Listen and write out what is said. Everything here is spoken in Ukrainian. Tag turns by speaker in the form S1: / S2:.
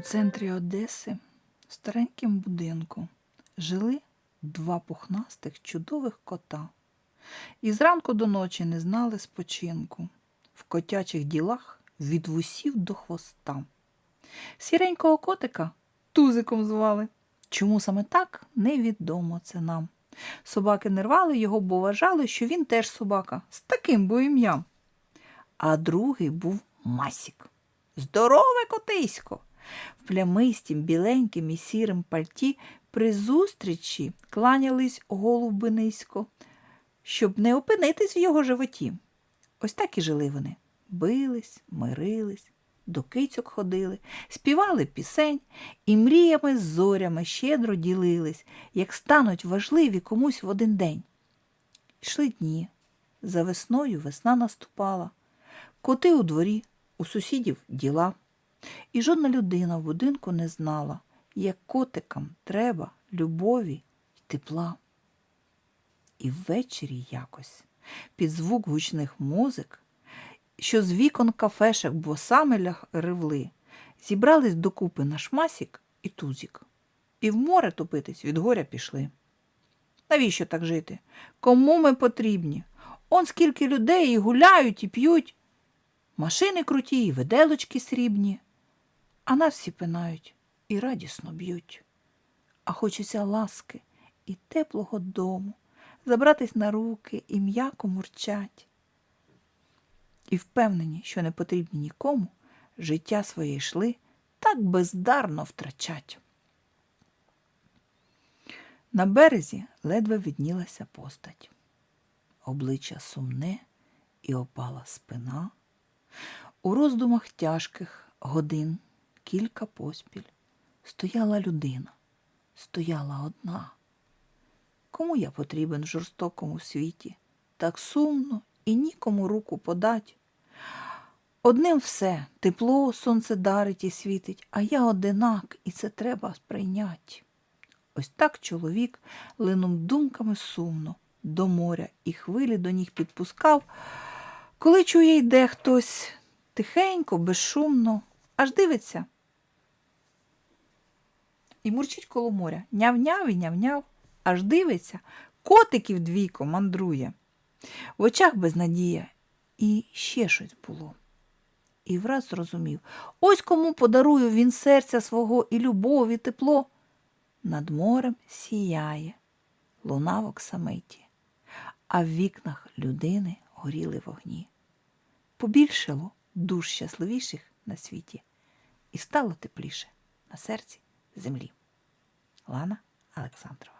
S1: У центрі Одеси, в старенькому будинку, жили два пухнастих чудових кота. І зранку до ночі не знали спочинку. В котячих ділах від вусів до хвоста. Сіренького котика тузиком звали. Чому саме так, невідомо це нам. Собаки не рвали його, бо вважали, що він теж собака з таким бо ім'ям. А другий був Масік. Здорове котисько! В плямистім, біленьким і сірим пальті при зустрічі кланялись голуби низько, щоб не опинитись в його животі. Ось так і жили вони. Бились, мирились, до кицьок ходили, співали пісень і мріями з зорями щедро ділились, як стануть важливі комусь в один день. Йшли дні. За весною весна наступала. Коти у дворі, у сусідів діла. І жодна людина в будинку не знала, як котикам треба любові й тепла. І ввечері якось, під звук гучних музик, що з вікон кафешек босами ревли, зібрались докупи наш масік і тузік. І в море топитись від горя пішли. Навіщо так жити? Кому ми потрібні? Он скільки людей і гуляють, і п'ють. Машини круті, і виделочки срібні, а нас всі пинають і радісно б'ють. А хочеться ласки і теплого дому, забратись на руки і м'яко мурчать. І впевнені, що не потрібні нікому, життя своє йшли так бездарно втрачать. На березі ледве віднілася постать. Обличчя сумне і опала спина. У роздумах тяжких годин кілька поспіль стояла людина, стояла одна. Кому я потрібен в жорстокому світі? Так сумно і нікому руку подать. Одним все тепло сонце дарить і світить, а я одинак, і це треба сприйнять. Ось так чоловік линув думками сумно до моря і хвилі до ніг підпускав, коли чує, йде хтось тихенько, безшумно, аж дивиться. І мурчить коло моря. Няв-няв і няв-няв, аж дивиться, котиків двійко мандрує. В очах безнадія. І ще щось було. І враз зрозумів, ось кому подарую він серця свого і любов, і тепло. Над морем сіяє, луна в оксамиті, а в вікнах людини горіли вогні. Побільшало душ щасливіших на світі, і стало тепліше на серці землі. Лана Олександрова